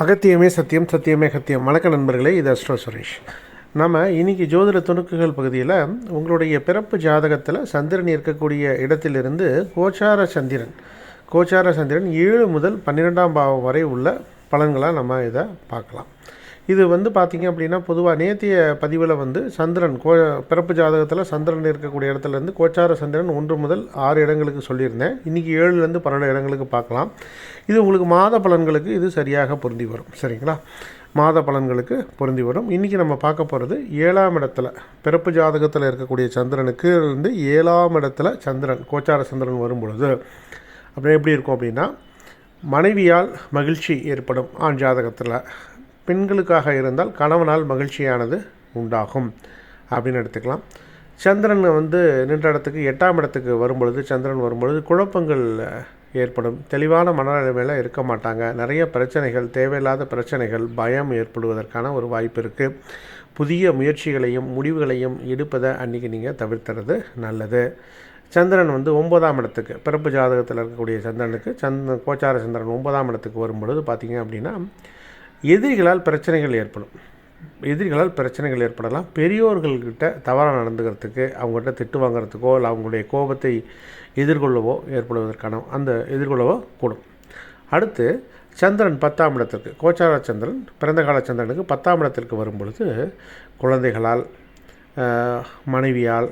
அகத்தியமே சத்தியம் சத்தியமே அகத்தியம். வணக்க நண்பர்களே இது அஸ்ட்ரோ சுரேஷ். நம்ம இன்னைக்கு ஜோதிட துணுக்குகள் பகுதியில் உங்களுடைய பிறப்பு ஜாதகத்தில் சந்திரன் இருக்கக்கூடிய இடத்திலிருந்து கோச்சார சந்திரன். கோச்சார சந்திரன் ஏழு முதல் பன்னிரெண்டாம் பாவம் வரை உள்ள பலன்களாக நம்ம இதை பார்க்கலாம். இது வந்து பார்த்திங்க அப்படின்னா பொதுவாக நேத்திய பதிவில் வந்து சந்திரன் கோ பிறப்பு ஜாதகத்தில் சந்திரன் இருக்கக்கூடிய இடத்துலேருந்து கோச்சார சந்திரன் ஒன்று முதல் ஆறு இடங்களுக்கு சொல்லியிருந்தேன். இன்றைக்கி ஏழுலேருந்து பன்னெண்டு இடங்களுக்கு பார்க்கலாம். இது உங்களுக்கு மாத பலன்களுக்கு இது சரியாக பொருந்தி வரும். சரிங்களா? மாத பலன்களுக்கு பொருந்தி வரும். இன்றைக்கி நம்ம பார்க்க போகிறது ஏழாம் இடத்துல பிறப்பு ஜாதகத்தில் இருக்கக்கூடிய சந்திரனுக்கு இருந்து ஏழாம் இடத்துல சந்திரன் கோச்சார சந்திரன் வரும் பொழுது அப்படியே எப்படி இருக்கும் அப்படின்னா மனைவியால் மகிழ்ச்சி ஏற்படும் ஆண் ஜாதகத்தில். பெண்களுக்காக இருந்தால் கணவனால் மகிழ்ச்சியானது உண்டாகும். அப்படின்னு எடுத்துக்கலாம். சந்திரன் வந்து நின்ற இடத்துக்கு எட்டாம் இடத்துக்கு வரும்பொழுது சந்திரன் வரும்பொழுது குழப்பங்கள் ஏற்படும். தெளிவான மனநிலைமையில் இருக்க மாட்டாங்க. நிறைய பிரச்சனைகள் தேவையில்லாத பிரச்சனைகள் பயம் ஏற்படுவதற்கான ஒரு வாய்ப்பு இருக்குது புதிய முயற்சிகளையும் முடிவுகளையும் எடுப்பதை அன்றைக்கி நீங்கள் தவிர்த்துறது நல்லது. சந்திரன் வந்து ஒன்பதாம் இடத்துக்கு பிறப்பு ஜாதகத்தில் இருக்கக்கூடிய சந்திரனுக்கு சந்த கோச்சார சந்திரன் ஒன்பதாம் இடத்துக்கு வரும்பொழுது பார்த்திங்க அப்படின்னா எதிரிகளால் பிரச்சனைகள் ஏற்படும். எதிரிகளால் பிரச்சனைகள் ஏற்படலாம். பெரியோர்கள்கிட்ட தவறாக நடந்துக்கிறதுக்கு அவங்ககிட்ட திட்டு வாங்குறதுக்கோ இல்லை அவங்களுடைய கோபத்தை எதிர்கொள்ளவோ ஏற்படுவதற்கான அந்த எதிர்கொள்ளவோ கூடும். அடுத்து சந்திரன் பத்தாம் இடத்திற்கு கோச்சார சந்திரன் பிறந்த கால சந்திரனுக்கு பத்தாம் இடத்திற்கு வரும் பொழுது குழந்தைகளால் மனைவியால்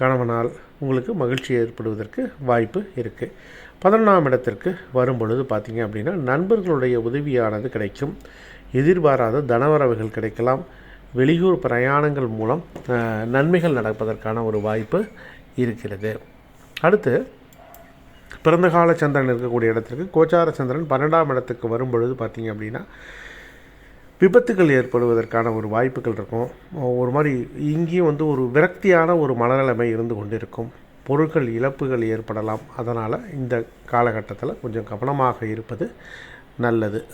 கணவனால் உங்களுக்கு மகிழ்ச்சி ஏற்படுவதற்கு வாய்ப்பு இருக்குது பதினொன்றாம் இடத்திற்கு வரும் பொழுது பார்த்திங்க அப்படின்னா நண்பர்களுடைய உதவியானது கிடைக்கும். எதிர்பாராத தனவரவுகள் கிடைக்கலாம். வெளியூர் பிரயாணங்கள் மூலம் நன்மைகள் நடப்பதற்கான ஒரு வாய்ப்பு இருக்கிறது. அடுத்து பிறந்த கால சந்திரன் இருக்கக்கூடிய இடத்திற்கு கோச்சார சந்திரன் பன்னெண்டாம் இடத்துக்கு வரும் பொழுது பார்த்திங்க அப்படின்னா விபத்துகள் ஏற்படுவதற்கான ஒரு வாய்ப்புகள் இருக்கும். ஒரு மாதிரி இங்கேயும் வந்து ஒரு விரக்தியான ஒரு மனநிலைமை இருந்து கொண்டிருக்கும். பொருட்கள் இழப்புகள் ஏற்படலாம். அதனால் இந்த காலகட்டத்தில் கொஞ்சம் கவனமாக இருப்பது நல்லது.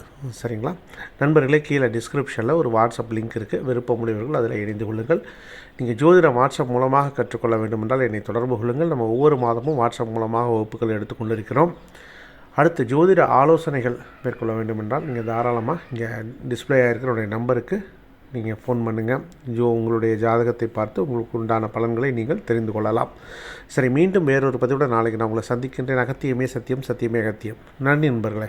சரிங்களா? நண்பர்களே கீழே டிஸ்கிரிப்ஷனில் ஒரு வாட்ஸ்அப் லிங்க் இருக்குது விருப்பமுடையவர்கள் அதில் இணைந்து கொள்ளுங்கள். நீங்கள் ஜோதிடம் வாட்ஸ்அப் மூலமாக கற்றுக்கொள்ள வேண்டுமென்றால் என்னை தொடர்பு கொள்ளுங்கள். நம்ம ஒவ்வொரு மாதமும் வாட்ஸ்அப் மூலமாக வகுப்புகள் எடுத்துக்கொண்டிருக்கிறோம் அடுத்து ஜோதிட ஆலோசனைகள் மேற்கொள்ள வேண்டுமென்றால் நீங்கள் தாராளமாக இங்கே டிஸ்பிளே ஆகிருக்கிற நம்பருக்கு நீங்கள் ஃபோன் பண்ணுங்கள் ஜோ உங்களுடைய ஜாதகத்தை பார்த்து உங்களுக்கு உண்டான பலன்களை நீங்கள் தெரிந்து கொள்ளலாம். சரி மீண்டும் வேறொரு பதிவுடன் நாளைக்கு நான் உங்களை சந்திக்கின்றேன். அகத்தியமே சத்தியம் சத்தியமே அகத்தியம். நன்றி நண்பர்களே.